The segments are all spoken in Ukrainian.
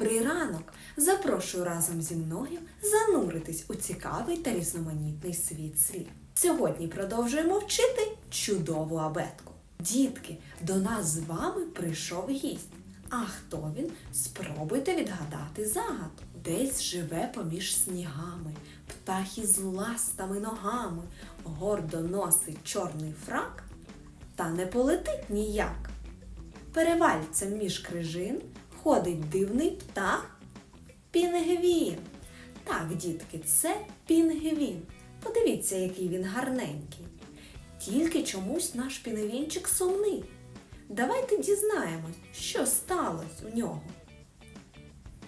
Добрий ранок! Запрошую разом зі мною зануритись у цікавий та різноманітний світ слів. Сьогодні продовжуємо вчити чудову абетку. Дітки, до нас з вами прийшов гість. А хто він? Спробуйте відгадати загадку. Десь живе поміж снігами, птах із ластами ногами, гордо носить чорний фрак, та не полетить ніяк. Перевальцем між крижин ходить дивний птах Пінгвін. Так, дітки, це пінгвін. Подивіться, який він гарненький. Тільки чомусь наш пінгвінчик сумний. Давайте дізнаємось, що сталося у нього.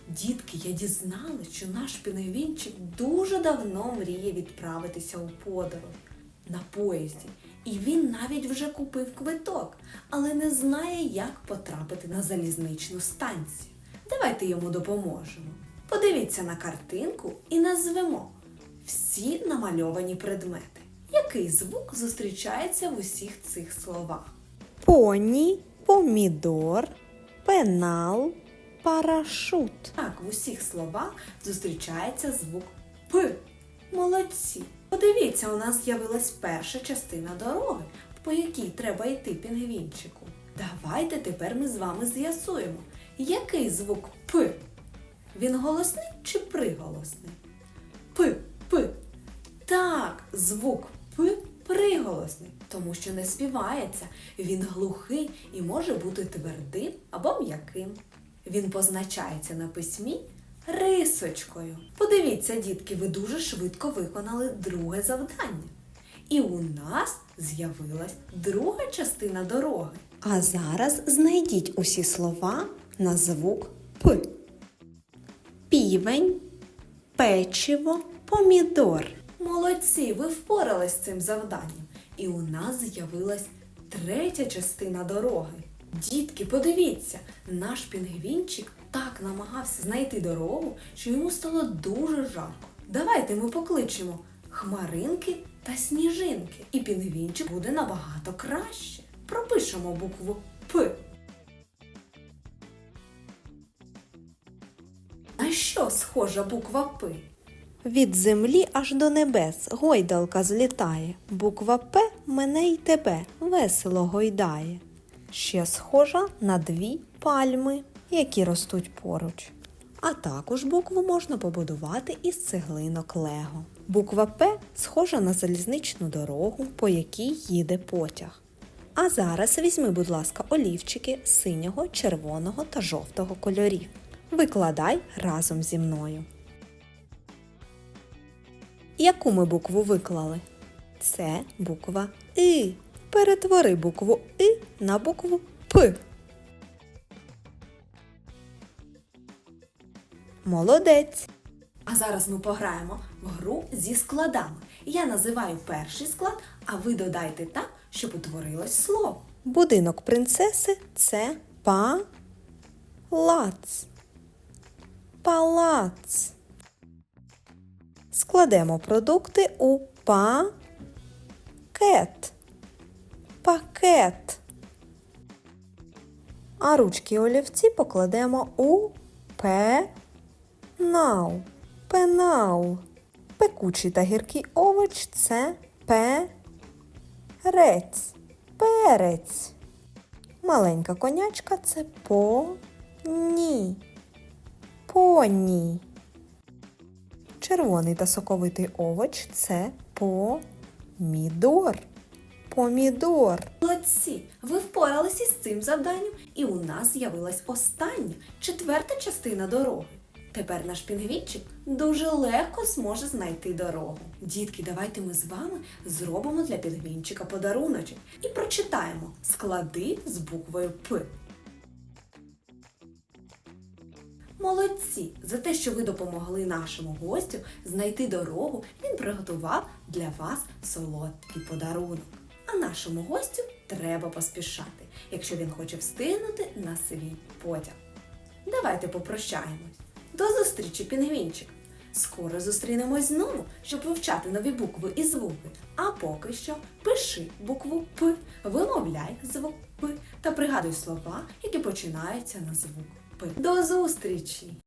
Дітки, я дізналась, що наш пінгвінчик дуже давно мріє відправитися у подорож на поїзді. І він навіть вже купив квиток, але не знає, як потрапити на залізничну станцію. Давайте йому допоможемо. Подивіться на картинку і назвемо всі намальовані предмети. Який звук зустрічається в усіх цих словах? Поні, помідор, пенал, парашут. Так, в усіх словах зустрічається звук П. Молодці. Подивіться, у нас з'явилась перша частина дороги, по якій треба йти пінгвінчику. Давайте тепер ми з вами з'ясуємо, який звук П. Він голосний чи приголосний? П, П. Так, звук П приголосний, тому що не співається. Він глухий і може бути твердим або м'яким. Він позначається на письмі рисочкою. Подивіться, дітки, ви дуже швидко виконали друге завдання. І у нас з'явилась друга частина дороги. А зараз знайдіть усі слова на звук П. Півень, печиво, помідор. Молодці, ви впорались з цим завданням. І у нас з'явилась третя частина дороги. Дітки, подивіться, наш пінгвінчик так намагався знайти дорогу, що йому стало дуже жарко. Давайте ми покличемо хмаринки та сніжинки, і пінгвінчик буде набагато краще. Пропишемо букву П. На що схожа буква П? Від землі аж до небес гойдалка злітає. Буква П мене й тебе весело гойдає. Ще схожа на дві пальми, які ростуть поруч. А також букву можна побудувати із цеглинок Лего. Буква П схожа на залізничну дорогу, по якій їде потяг. А зараз візьми, будь ласка, олівчики синього, червоного та жовтого кольорів. Викладай разом зі мною. Яку ми букву виклали? Це буква И. Перетвори букву И на букву П. Молодець. А зараз ми пограємо в гру зі складами. Я називаю перший склад, а ви додайте так, щоб утворилось слово. Будинок принцеси це палац. Палац. Складемо продукти у пакет. Пакет. А ручки олівці покладемо у пенал. Пенал. Пекучий та гіркий овоч це перець. Перець. Маленька конячка це поні. Поні. Червоний та соковитий овоч це помідор. Помідор. Молодці! Ви впоралися з цим завданням, і у нас з'явилась остання, четверта частина дороги. Тепер наш пінгвінчик дуже легко зможе знайти дорогу. Дітки, давайте ми з вами зробимо для пінгвінчика подаруночок і прочитаємо склади з буквою П. Молодці! За те, що ви допомогли нашому гостю знайти дорогу, він приготував для вас солодкий подарунок. А нашому гостю треба поспішати, якщо він хоче встигнути на свій потяг. Давайте попрощаємось. До зустрічі, пінгвінчик! Скоро зустрінемось знову, щоб вивчати нові букви і звуки. А поки що пиши букву П, вимовляй звук П та пригадуй слова, які починаються на звук П. До зустрічі!